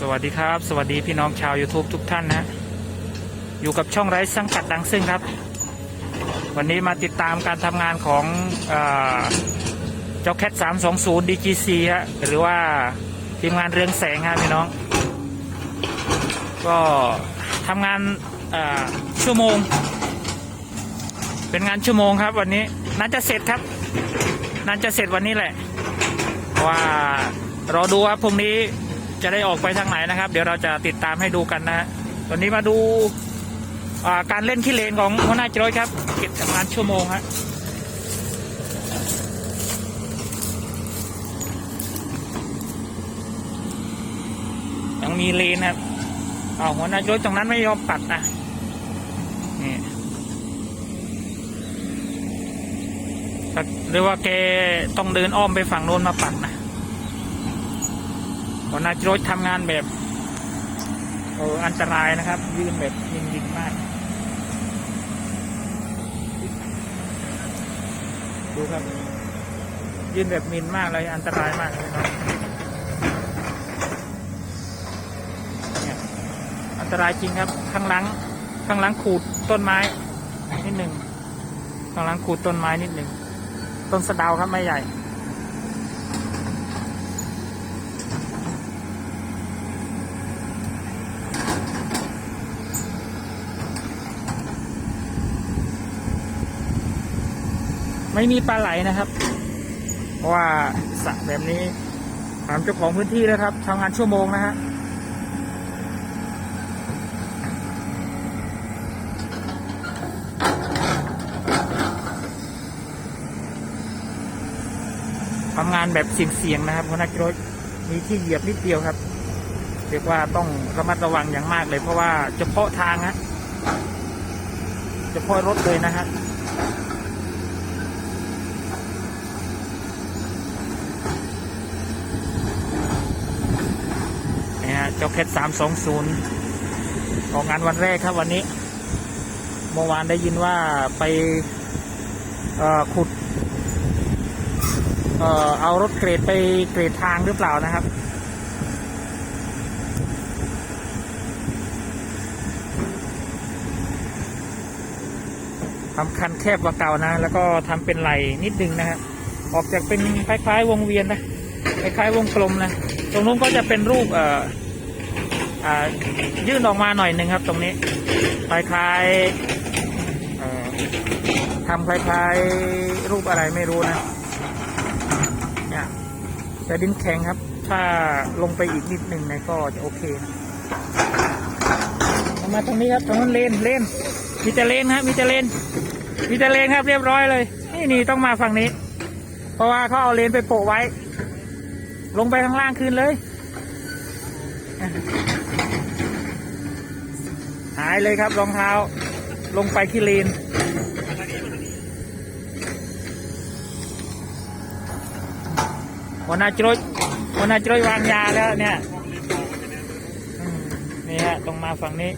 สวัสดีครับ สวัสดีพี่น้องชาว YouTube ทุกท่านนะอยู่กับช่องไร้สังกัดดังซึ่งครับ วันนี้มาติดตามการทำงานของเจ้าแคท320 DGC ฮะหรือว่าทีมงานเรืองแสงครับพี่น้อง ก็ทำงานชั่วโมง เป็นงานชั่วโมงครับ วันนี้น่าจะเสร็จครับน่าจะเสร็จวันนี้แหละว่ารอดูว่าพรุ่งนี้ จะได้ออกไปทางไหนนะครับ เดี๋ยวเราจะติดตามให้ดูกันนะฮะตอนนี้มาดูาการเล่นขี้เลนของหัวหน้าจรอยครับเก็บทำงานชั่วโมงฮะยังมีเลนครับเอาหัวหน้าจรอยตรงนั้นไม่ยอมปัดนะนี่หรือว่าแกต้องเดินอ้อมไปฝั่งโน้นมาปัดนะ หัวหน้าโจรทำงานแบบเอออันตรายนะครับ ยืนแบบยิงยิงๆมาก ดูครับ ยืนแบบมินมากเลยอันตรายมากเลยครับเนี่ยอันตรายจริงครับ ข้างหลัง ข้างหลังขูดต้นไม้นิดหนึ่งข้างหลังขูดต้นไม้นิดหนึ่งต้นสะเดาครับไม่ใหญ่ ไม่มีปลาไหลนะครับ เพราะว่าสระแบบนี้ถามเจ้าของพื้นที่แล้วครับทำงานชั่วโมงนะฮะทำงานแบบเสี่ยงๆนะครับเพราะนักรถมีที่เหยียบนิดเดียวครับ เรียกว่าต้องระมัดระวังอย่างมากเลย เพราะว่าเฉพาะทางฮะเฉพาะรถเลยนะฮะ นี่ฮะเจ้าเพชรสามสองศูนย์ของงานวันแรกครับวันนี้ เมื่อวานได้ยินว่าไปขุดเอเอารถเกรดไปเกรดทางหรือเปล่านะครับ ทำคันแคบกว่าเก่านะ แล้วก็ทำเป็นไหลนิดนึงนะครับออกจากเป็นคล้ายๆวงเวียนนะ คล้ายๆวงกลมนะ ตรงนู้นก็จะเป็นรูปเอ่อ ยื่นออกมาหน่อยหนึ่งครับ ตรงนี้คล้ายๆทำคล้ายๆรูปอะไรไม่รู้นะเนี่ยแต่ดินแข็งครับ ถ้าลงไปอีกนิดหนึ่งเนยก็จะโอเคนะมาตรงนี้ครับตรงนั้นเลนเลนมีแต่เลนครับมีแต่เลนมีแต่เลนครับเรียบร้อยเลย นี่นี่ต้องมาฝั่งนี้ เพราะว่าเขาเอาเลนไปโปะไว้ ลงไปข้างล่างคืนเลย หายเลยครับรองเท้า ลงไปที่เลนหัวหน้าจรยหัวหน้าจรยวางยาแล้วเนี่ยนี่ฮะตรงมาฝั่งนี้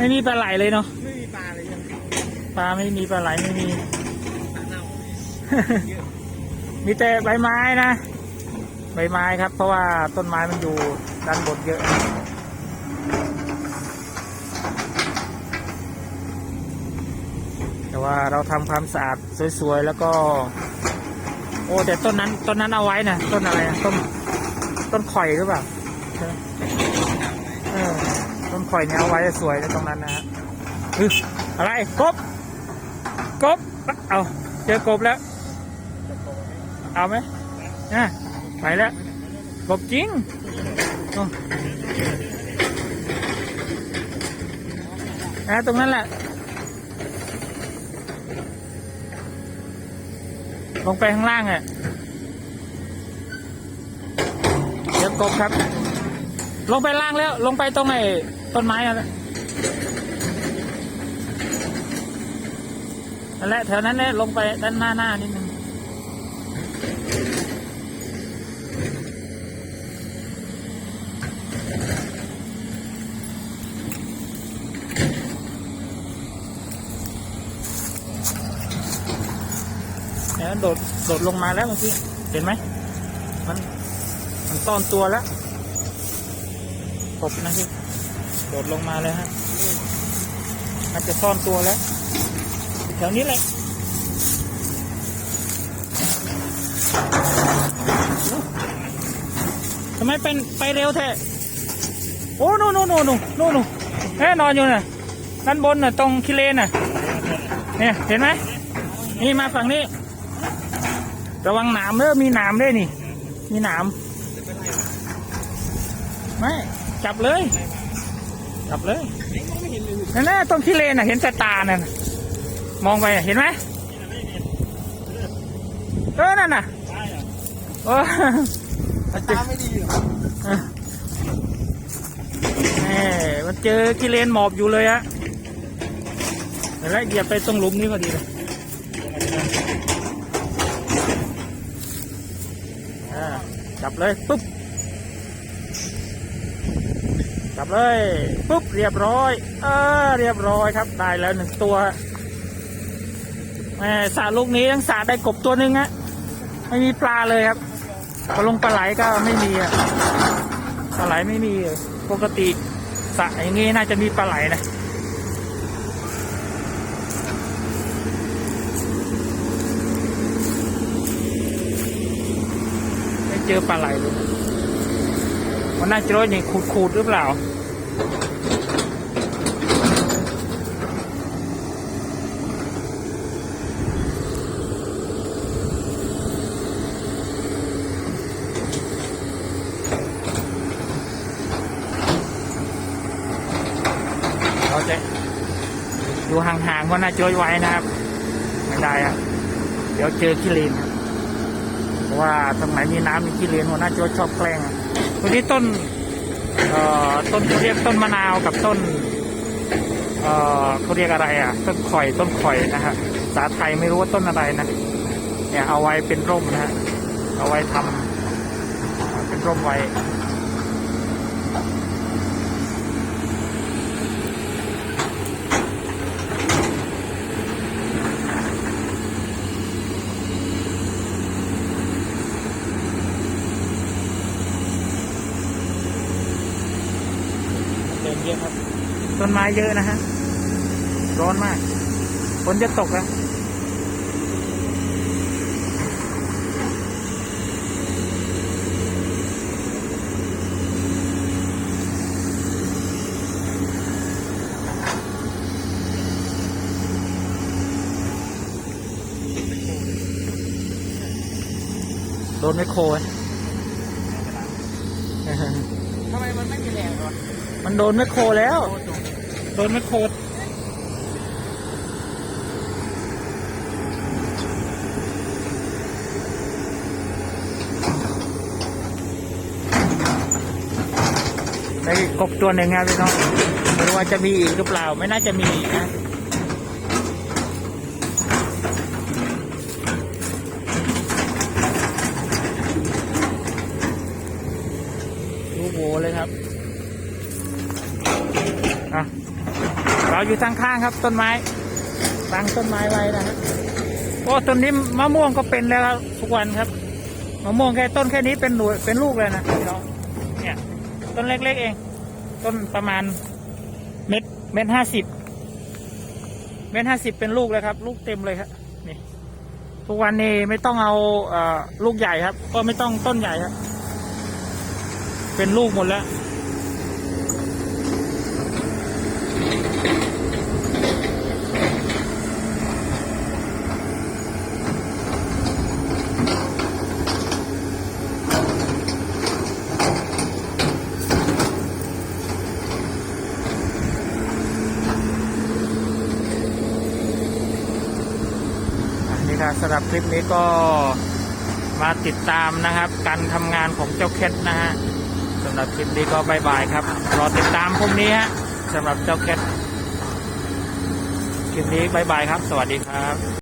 ไม่มีปลาไหลเลยเนาะไม่มีปลาเลยยังปลาไม่มีปลาไหลไม่มีปลาเน่าเยอะมีแต่ใบไม้นะ ใบไม้ครับ เพราะว่าต้นไม้มันอยู่ด้านบนเยอะแต่ว่าเราทำความสะอาดสวยๆแล้วก็ โอ้แต่ต้นนั้นต้นนั้นเอาไว้นะต้นอะไรอะต้นต้นข่อยหรือเปล่าใช่ไหมเออ ต้นข่อยเนี่ยเอาไว้สวยนะตรงนั้นนะฮะออะไรกบกบเอาเจอกบแล้ว เอาไหมอะไปแล้วกบจริงอ๋ออะตรงนั้นแหละลงไปข้างล่างอะเดี๋ยวกบครับ ลงไปล่างแล้ว ลงไปตรงไหน ต้นไม้อะนั่นแหละแถวนั้นแหละลงไปด้านหน้าหน้านิดนึงเนี่ยโดดโดดลงมาแล้วเมื่อกี้เห็นไหมมันมันต้อนตัวแล้วกบนะพี่ โดดลงมาเลยฮะน่าจะซ่อนตัวแล้ว แถวนี้แหละทำไมเป็นไปเร็วแท้โอ้นู่นนู่นนู่นนู่นนู่นนู่นแน่นอนอยู่น่ะด้านบนน่ะ ตรงคิเลนน่ะ เนี่ยเห็นไหมนี่มาฝั่งนี้ ระวังหนามเด้อมีหนามด้วยนี่ มีหนาม ไม่ จับเลย จับเลยไม่เห็นเลยนั่นแหละตรงที่เลนน่ะ เห็นแต่ตานั่นน่ะมองไปเห็นไหมเออนั่นน่ะใช่เหรอเออมันเจอตาไม่ดีเหรอแหมมันเจอกิเลนหมอบอยู่เลยอะเห็นไหมเหยียบไปตรงหลุมนี้พอดีเลยอ่าจับเลยปุ๊บ จับ เลยปุ๊บเรียบร้อยเออเรียบร้อยครับได้แล้วหนึ่งตัวแหมสาลูกนี้ทั้งสาได้กบตัวหนึ่งฮะไม่มีปลาเลยครับปลาลงปลาไหลก็ไม่มีอะปลาไหลไม่มีปกติสระอย่างงี้น่าจะมีปลาไหลนะไม่เจอปลาไหลเลยมันน่าจะร้อยอย่างขูดๆหรือเปล่า เราจะอยู่ห่างๆว่าน่าจะไว้นะครับ ไม่ได้อะเดี๋ยวเจอขี้เลนครับเพราะว่าตรงไหนมีน้ำมีขี้เลนหัวหน้าโจชอบแกล้งอะตัวนี้ต้นเอ่อ ต้นเขาเรียกต้นมะนาวกับต้น เอ่อเขาเรียกอะไรอะ ต้นข่อยต้นข่อยนะฮะสาไทยไม่รู้ว่าต้นอะไรนะเนี่ยเอาไว้เป็นร่มนะฮะเอาไว้ทำเป็นร่มไว้ เดินเยอะครับ ต้นไม้เยอะนะฮะ ร้อนมาก ฝนจะตกแล้วโดนไม่โครยทำไมมันไม่มีแรงวะมันโดนไม่โครแล้ว โดนไม่โคตรได้กบตัวหนึ่งครับพี่น้องไม่รู้ว่าจะมีอีกหรือเปล่า ไม่น่าจะมีนะดูโบเลยครับ อะ เราอยู่ทางข้างครับ ต้นไม้บังต้นไม้ไว้นะฮะโอ้ต้นนี้มะม่วงก็เป็นแล้วทุกวันครับมะม่วงแค่ต้นแค่นี้เป็นหน่วยเป็นลูกเลยนะพี่น้องเนี่ย ต้นเล็กๆเอง ต้นประมาณเม็ดเม็ดห้าสิบเม็ดห้าสิบเป็นลูกเลยครับ ลูกเต็มเลยครับนี่ ทุกวันนี้ไม่ต้องเอาเอลูกใหญ่ครับ ก็ไม่ต้องต้นใหญ่ครับ เป็นลูกหมดแล้ว ครับสำหรับคลิปนี้ก็มาติดตามนะครับ การทำงานของเจ้าเคสนะฮะสำหรับคลิปนี้ก็บายบายครับ รอติดตามพรุ่งนี้ฮะ สำหรับเจ้าแคทคลิปนี้บายบายครับ สวัสดีครับ